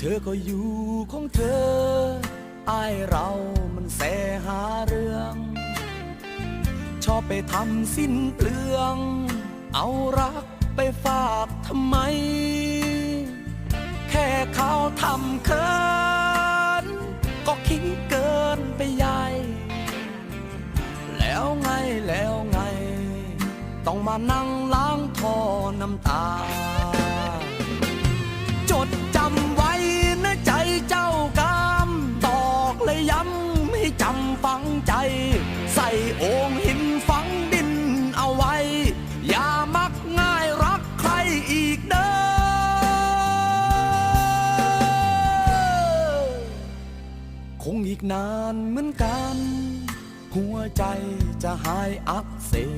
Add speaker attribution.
Speaker 1: เธอก็อยู่ของเธออายเรามันแสหาเรื่อง ชอบไปทำสิ้นเปลือง เอารักไปฝากทำไม แค่เขาทำเคินก็คิดเกินไปใหญ่ แล้วไงแล้วไง ต้องมานั่งล้างทอน้ำตา จำฝังใจ ใส่โอ่งหินฝังดินเอาไว้ อย่ามักง่ายรักใครอีกเด้อคงอีกนานเหมือนกัน หัวใจจะหายอักเสบ